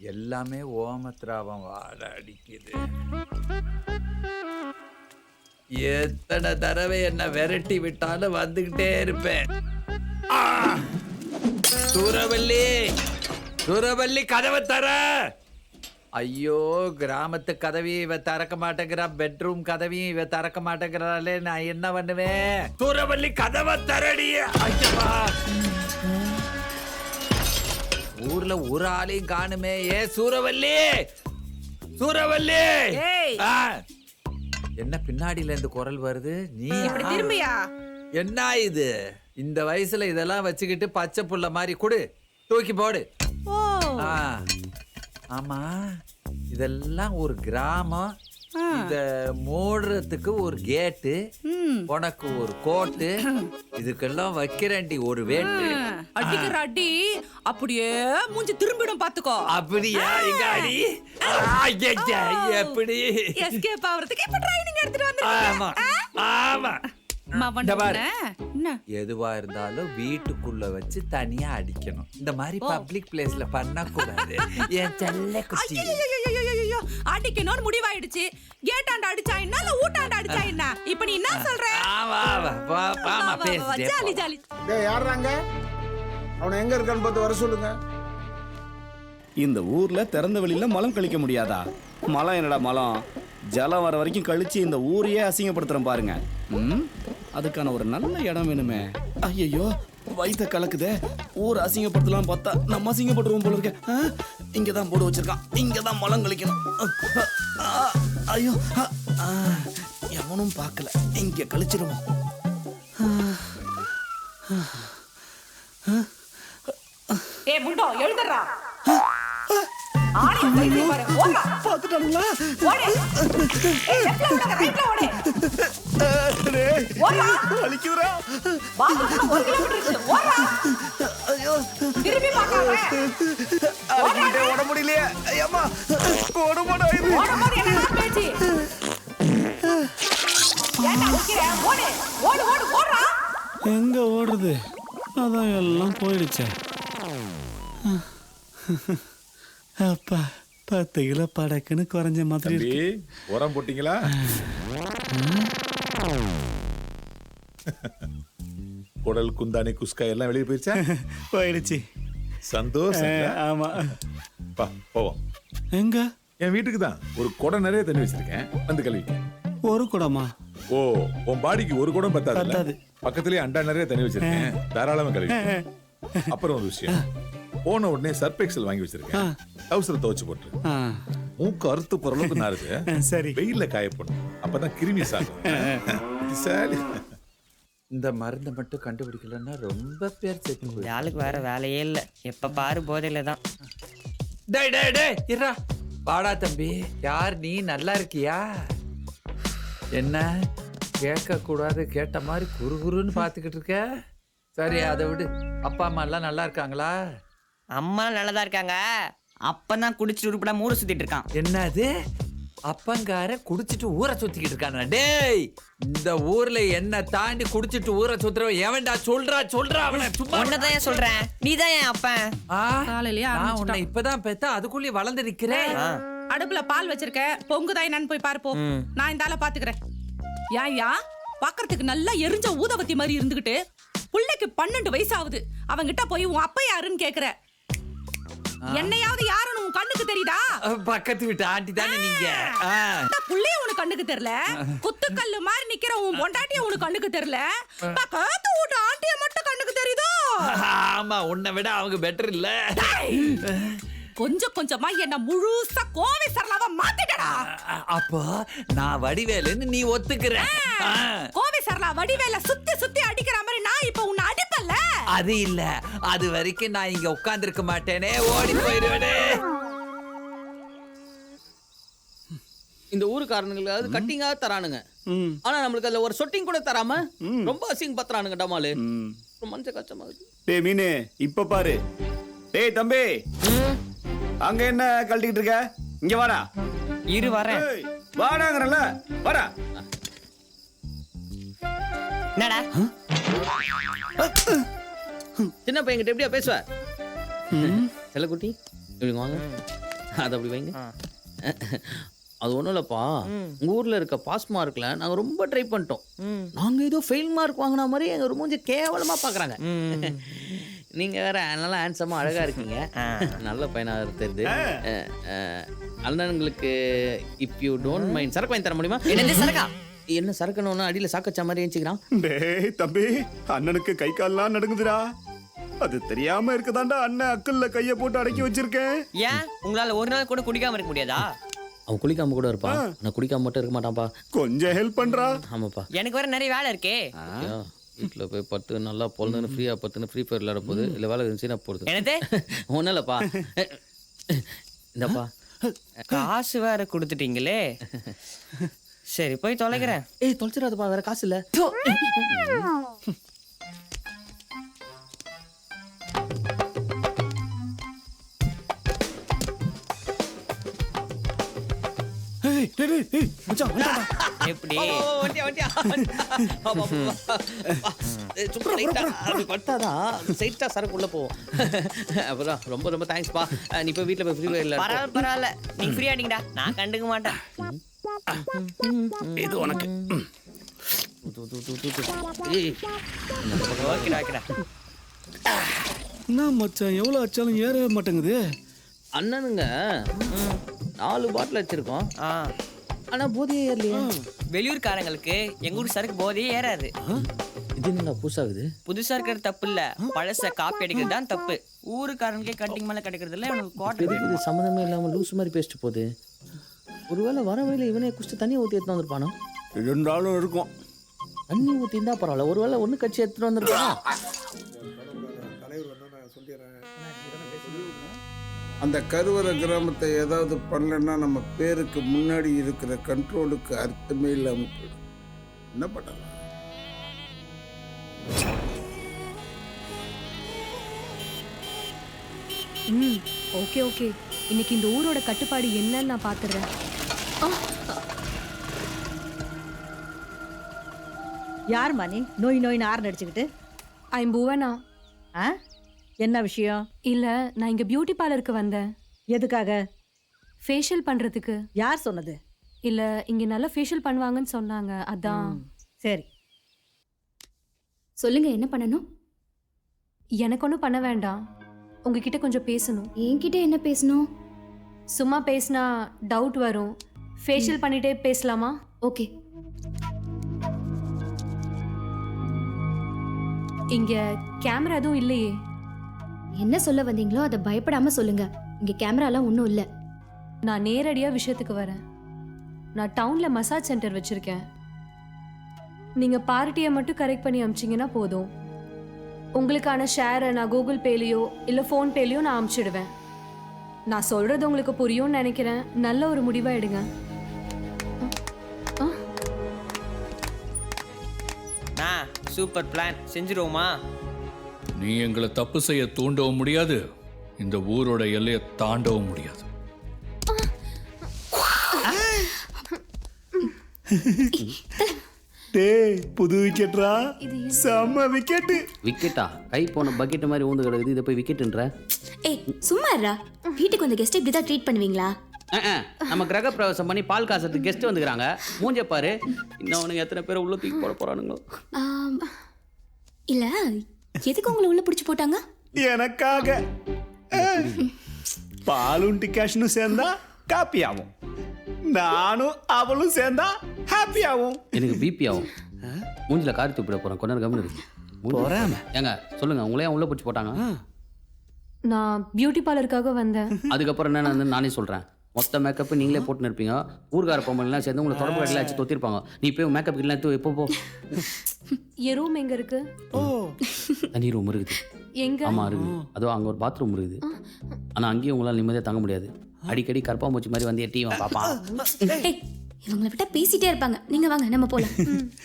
எல்லாமே ஓமத்ராவம் வாட அடிக்குது. எத்தனை தடவை என்ன விரட்டி விட்டாலும் வந்துகிட்டே இருப்பேன். ஆ! சூரவல்லி சூரவல்லி கதவை தர. ஐயோ கிராமத்து கதவையும் இவ திறக்க மாட்டேங்கிறா பெட்ரூம் கதவையும் இவ திறக்க மாட்டேங்கிறாளே நான் என்ன பண்ணுவேன்? சூரவல்லி கதவை தரடி. ஐயப்பா! ஊர்ல ஒரு ஆளையும் காணுமே. ஏ சூரவல்லி! சூரவல்லி. என்ன பின்னாடில இருந்து குரல் வருது? நீ இப்படி திரும்பியா? என்ன இது? இந்த வயசுல இதெல்லாம் வச்சுக்கிட்டு பச்சை புள்ள மாதிரி கொடு. தூக்கி போடு. ஆமா. இதெல்லாம் ஒரு கிராமம். இத மூடுறதுக்கு ஒரு கேட்டு. உனக்கு ஒரு கோட்டு இதுக்கெல்லாம் வைக்கிறேன்டி ஒரு வேட்டு. அடிக்கிற அடி அப்படியே மூஞ்சி திரும்பிடும் பாத்துக்கோ அப்படியா? எங்க அடி? எப்படி? எஸ்கேப் ஆவறதுக்கு இப்ப ட்ரைனிங் எடுத்துட்டு ஆமா. வந்திருக்கீங்க ஆமா. அம்மா எதுவா இருந்தாலும் வீட்டுக்குள்ள வச்சு தனியா அடிக்கணும். இந்த மாதிரி பப்ளிக் பிளேஸ்ல பண்ண கூடாது. என் செல்ல குட்டி அடிக்கணும்னு முடிவாயிடுச்சு. கேட்டாண்ட அடிச்சா என்ன? இல்ல ஊட்டாண்ட அடிச்சா என்ன? இப்ப நீ என்ன சொல்ற? ஆமா ஆமா வா, வாமா வா, வா, வா, பேசிட்டே ஜாலி போ. ஜாலி. டேய் யாருறாங்க? அவனை எங்க இருக்கான்னு பார்த்து வர சொல்லுங்க. இந்த ஊர்ல திறந்த வெளியில மலம் கழிக்க முடியாதா? மலம் என்னடா மலம்? ஜலம் வர வரைக்கும் கழிச்சு இந்த ஊரையே அசிங்கப்படுத்துறேன் பாருங்க. ம்? அதுக்கான ஒரு நல்ல இடம் வேணுமே. ஐயோ வயித்த கலக்குதே. ஊர் அசிங்கப்படுத்தலாம் பார்த்தா நம்ம அசிங்கப்படுவோம் போல இருக்க. ஆ? இங்கதான் போட்டு வச்சிருக்கான். இங்கதான் மலம் கழிக்கணும். ஐயோ எவனும் பார்க்கல. இங்க கழிச்சிருவோம். ஏ முண்டோ எழுதுறா ஆளே ஒரு கிலோமீட்டர் ஐயோ. திரும்பி அடிக்கிட்டே ஓட முடியலையே. ஐயம்மா ஓட மாட்டாயுது ஓடும்போது என்னடா பேச்சு ஏன்டா நிக்கிற? ஓடு. ஓடு ஓடு ஓடுறா. எங்க ஓடுறது? அதான் எல்லாம் போயிடுச்சே. அப்பா பத்து கிலோ படக்குன்னு குறைஞ்ச மாதிரி உரம் போட்டீங்களா? குடல் குந்தாணி குஸ்கா எல்லாம் வெளியே போயிருச்சா? போயிடுச்சு. சந்தோஷம் ஆமா. பா போவோம். எங்க? என் வீட்டுக்கு தான். ஒரு குடம் நிறைய தண்ணி வச்சிருக்கேன். வந்து கழுவிக்க. ஒரு குடமா? ஓ உன் பாடிக்கு ஒரு குடம் பத்தாது பத்தாது. பக்கத்துலயே அண்டா நிறைய தண்ணி வச்சிருக்கேன். தாராளமா கழுவி அப்புறம் ஒரு விஷயம். போன உடனே சர்ப் எக்ஸல் வாங்கி வச்சிருக்கேன். அவசர துவச்சு போட்டு மூக்கு அறுத்து போற அளவுக்கு நாருது சரி. வெயில்ல காய போடணும். அப்பதான் கிருமி சரி இந்த மருந்தை மட்டும் கண்டுபிடிக்கலன்னா ரொம்ப பேர் செத்து இந்த. ஆளுக்கு வேற வேலையே இல்ல. எப்ப பாரு போதையில தான் டேய் டேய் டேய் இருடா. வாடா தம்பி. யார் நீ? நல்லா இருக்கியா? என்ன? கேட்க கூடாது கேட்ட மாதிரி குறுகுறுன்னு பார்த்துக்கிட்டு இருக்க? சரி அதை விடு. அப்பா அம்மா எல்லாம் நல்லா இருக்காங்களா? அம்மா நல்லதா இருக்காங்க. அப்பதான் குடிச்சிட்டு உருப்படா மூட சுத்திட்டு இருக்கான். என்னது? அப்பங்கார குடிச்சிட்டு ஊரை சுத்திக்கிட்டு இருக்கானா டேய் இந்த ஊர்ல என்ன தாண்டி குடிச்சிட்டு ஊரை சுத்துறவன் எவன்டா? சொல்றா சொல்றா அவனை. சும்மா உன்னதான் ஏன் சொல்றேன்? நீதான் என் அப்பன் ஆ, காலையிலயே நான். உன்னை இப்பதான் பெத்த அதுக்குள்ளே வளர்ந்து நிக்கிறேன். அடுப்புல பால் வச்சிருக்க. பொங்குதா என்னன்னு போய் பாரு போ. ம். நான் இந்த ஆளை பாத்துக்கிறேன். யாயா பாக்குறதுக்கு நல்லா எரிஞ்ச ஊதவத்தி மாதிரி இருந்துகிட்டு புள்ளைக்கு பன்னெண்டு வயசு ஆகுது. அவங்கிட்ட போய் உன் அப்பா யாருன்னு கேக்குற. என்னையாவது யாருன்னு உன் கண்ணுக்கு தெரியுதா? பக்கத்து வீட்டு ஆண்டி தானே நீங்க. புள்ளைய உனக்கு கண்ணுக்கு தெரியல? குத்துக்கல்லு மாதிரி நிக்கிற உன் பொண்டாட்டிய உனக்கு கண்ணுக்கு தெரியல? பக்கத்து வீட்டு ஆண்டிய மட்டும் கண்ணுக்கு தெரியுதோ? ஆமா உன்னை விட அவங்க பெட்டர் இல்ல. கொஞ்சம் கொஞ்சமா என்ன முழுசா கோவை சரளாவா மாத்திட்டடா. அப்போ நான் வடிவேலுன்னு நீ ஒத்துக்கிற. கோவை சரளா வடிவேல சுத்தி சுத்தி அடிக்கிற மாதிரி நான் இப்ப அது இல்ல. அது வரைக்கும் நான் இங்க உட்கார்ந்திருக்க மாட்டேனே. ஓடி போயிடுவேனே. இந்த ஊருக்காரனுங்களுக்கு கட்டிங்கா தரானுங்க. ஆனா நம்மளுக்கு அதுல ஒரு சொட்டிங் கூட தராம ரொம்ப அசிங்க பத்துறானுங்க டமாலு. மனசு கஷ்டமாகுது டேய் மீனு இப்ப பாரு. டேய் தம்பி. அங்க என்ன கழட்டிக்கிட்டு இருக்க? இங்க வாடா. இரு வரேன். வாடாங்கறல வாடா. என்னடா? சின்ன பையன்கிட்ட எப்படியா பேசுவ? செல்லக்குட்டி இப்படி வாங்க. அது அப்படி வைங்க. அது ஒன்றும் இல்லைப்பா. உங்கள் ஊரில் இருக்க பாஸ் மார்க்கில் நாங்கள் ரொம்ப ட்ரை பண்ணிட்டோம். நாங்கள் ஏதோ ஃபெயில் மார்க் வாங்கின மாதிரி எங்கள் ரொம்ப கொஞ்சம் கேவலமாக பார்க்குறாங்க நீங்கள் வேற நல்லா ஹேண்ட்ஸமாக அழகாக இருக்கீங்க. நல்ல பையனாக அஹ், அண்ணனுங்களுக்கு இப் யூ டோன்ட் மைண்ட் சரக்கு வாங்கி தர முடியுமா? சரக்கா? என்ன சரக்குன்னு அடியில் சாக்கச்சா மாதிரி எழுச்சிக்கிறான் டேய் தம்பி அண்ணனுக்கு கை கால்லாம் நடுங்குதுடா. அது தெரியாம இருக்கதாண்டா அண்ணன் அக்கல்ல கைய போட்டு அடக்கி வச்சிருக்கேன். ஏன்? உங்களால ஒரு நாள் கூட குடிக்காம இருக்க முடியாதா? அவன் குளிக்காம கூட இருப்பான். நான் குளிக்காம மட்டும் இருக்க மாட்டான்ப்பா. கொஞ்சம் ஹெல்ப் பண்றா. ஆமாப்பா. எனக்கு வேற நிறைய வேலை இருக்கே. வீட்டில் போய் பத்து நல்லா பொழுதுன்னு ஃப்ரீயாக பத்துன்னு ஃப்ரீ ஃபயர் விளையாட போகுது. இல்லை வேலை இருந்துச்சுன்னா போடுது என்னது? ஒன்றும் இல்லைப்பா. இந்தப்பா. காசு வேற கொடுத்துட்டீங்களே. சரி போய் தொலைக்கிறேன். ஏய் தொலைச்சிடாதப்பா வேற காசு இல்லை. ஏய், டேய், டேய், ஏய், மச்சான், வந்துட்டான்டா. எப்படி வண்டியா வண்டியா பட்டாதான் சைட்டா சரக்கு உள்ள போவோம் அப்புறம் ரொம்ப ரொம்ப தேங்க்ஸ்ப்பா நீ போய் வீட்டில் போய் ஃப்ரீ பரவாயில்ல பரவாயில்ல நீங்க ஃப்ரீ ஆடிங்கடா நான் கண்டுக்க மாட்டேன் இது உனக்கு என்ன மச்சான் எவ்வளவு அச்சாலும் ஏறவே மாட்டேங்குது அண்ணனுங்க நாலு பாட்டில் வச்சிருக்கோம். ஆ. ஆனா போதையே ஏறலையா. வெளியூர்காரங்களுக்கு எங்க ஊர் சரக்கு போதையே ஏறாது. இது என்னடா புதுசாகுது? புதுசா இருக்கிறது தப்பு இல்ல. பழச காப்பி அடிக்கிறது தான் தப்பு. ஊருக்காரனுக்கே கட்டிங் மேல கிடைக்கிறது இல்ல இவனுக்கு எதுக்கு இது சம்மந்தமே இல்லாம லூஸ் மாதிரி பேசிட்டு போகுது. ஒருவேளை வர வழியில இவனே குடிச்சு தண்ணி ஊற்றி எடுத்துன்னு வந்திருப்பானோ? இருந்தாலும் இருக்கும். தண்ணி ஊற்றி இருந்தா பரவாயில்ல. ஒருவேளை ஒன்று கட்சி எடுத்துட்டு வந்திருப்பானோ? அந்த கருவறை கிராமத்தை ஏதாவது பண்ணலன்னா நம்ம பேருக்கு முன்னாடி இருக்கிற கண்ட்ரோலுக்கு அர்த்தமே இல்லாமல் போயிடும். என்ன பண்ணலாம்? ம் ஓகே ஓகே. இன்னைக்கு இந்த ஊரோட கட்டுப்பாடு என்னன்னு நான் பாத்துறேன். யார் மணி? நோய் நோய் ஆறு நடிச்சுக்கிட்டு ஐம் புவனா ஆ? என்ன விஷயம்? இல்ல நான் இங்க பியூட்டி பார்லருக்கு வந்தேன். எதுக்காக? ஃபேஷியல் பண்றதுக்கு. யார் சொன்னது? இல்ல இங்க நல்லா ஃபேஷியல் பண்ணுவாங்கன்னு சொன்னாங்க அதான். சரி. சொல்லுங்க என்ன பண்ணணும்? எனக்கு ஒன்றும் பண்ண வேண்டாம். உங்ககிட்ட கொஞ்சம் பேசணும். என்கிட்ட என்ன பேசணும்? சும்மா பேசினா டவுட் வரும். ஃபேஷியல் பண்ணிட்டே பேசலாமா? ஓகே. இங்க கேமரா எதுவும் இல்லையே. என்ன சொல்ல வந்தீங்களோ அதை பயப்படாம சொல்லுங்க. இங்க கேமராலாம் ஒன்றும் இல்லை. நான் நேரடியாக விஷயத்துக்கு வரேன். நான் டவுனில் மசாஜ் சென்டர் வச்சுருக்கேன். நீங்கள் பார்ட்டியை மட்டும் கரெக்ட் பண்ணி அமிச்சிங்கன்னா போதும். உங்களுக்கான ஷேரை நான் கூகுள் பேலையோ இல்லை ஃபோன் பேலையோ நான் அமுச்சிடுவேன். நான் சொல்கிறது உங்களுக்கு புரியும்னு நினைக்கிறேன். நல்ல ஒரு முடிவாக எடுங்க. ஆ சூப்பர் பிளான். செஞ்சிருவோமா? நீ எங்களை தப்பு செய்ய தூண்டவும் முடியாது. இந்த ஊரோட எல்லையை தாண்டவும் முடியாது. டேய் புது விக்கெட்ரா? செம்ம விக்கெட்டு. விக்கெட்டா? கை போன பக்கெட் மாதிரி ஊந்து கிடக்குது. இதை போய் விக்கெட்டுன்ற ஏய் சும்மா இருடா. வீட்டுக்கு வந்த கெஸ்ட் இப்படி தான் ட்ரீட் பண்ணுவீங்களா நம்ம கிரக பிரவேசம் பண்ணி பால் காசத்துக்கு கெஸ்ட் வந்துக்கிறாங்க. மூஞ்ச பாரு. இன்னும் அவனுங்க எத்தனை பேரை உள்ள தூக்கி போட போறானுங்களோ? ஆம், இல்ல எதுக்கு உங்களை உள்ள பிடிச்சி போட்டாங்க? எனக்காக. பாலும் டிகாஷனும் சேர்ந்தா காப்பி ஆகும் நானும் அவளும் சேர்ந்தா ஹாப்பி ஆகும் எனக்கு பிபி ஆகும். மூஞ்சில காரி துப்பிட போறேன். கொஞ்ச நேரம் இருக்கு போறேன். ஏங்க சொல்லுங்க உங்களே ஏன் உள்ள பிடிச்சி போட்டாங்க நான் பியூட்டி பார்லருக்காக வந்தேன். அதுக்கப்புறம் என்ன நானே சொல்றேன். மொத்த மேக்கப் நீங்களே போட்டுன்னு இருப்பீங்க ஊர்கார பொம்மலாம் சேர்ந்து உங்களை தொடர்பு கடையில் வச்சு தொத்திருப்பாங்க. நீ போய் மேக்கப் எடுத்து எப்போ போ என் ரூம் எங்கே இருக்கு? தனி ரூம் இருக்குது. எங்க? ஆமா இருக்குது. அதுவும் அங்க ஒரு பாத்ரூம் இருக்குது. ஆனா அங்கேயும் உங்களால் நிம்மதியாக தங்க முடியாது. அடிக்கடி கற்பாம்பூச்சி மாதிரி வந்து எட்டியும் பாப்பா இவங்களை விட்டா பேசிட்டே இருப்பாங்க. நீங்க வாங்க நம்ம போலாம்.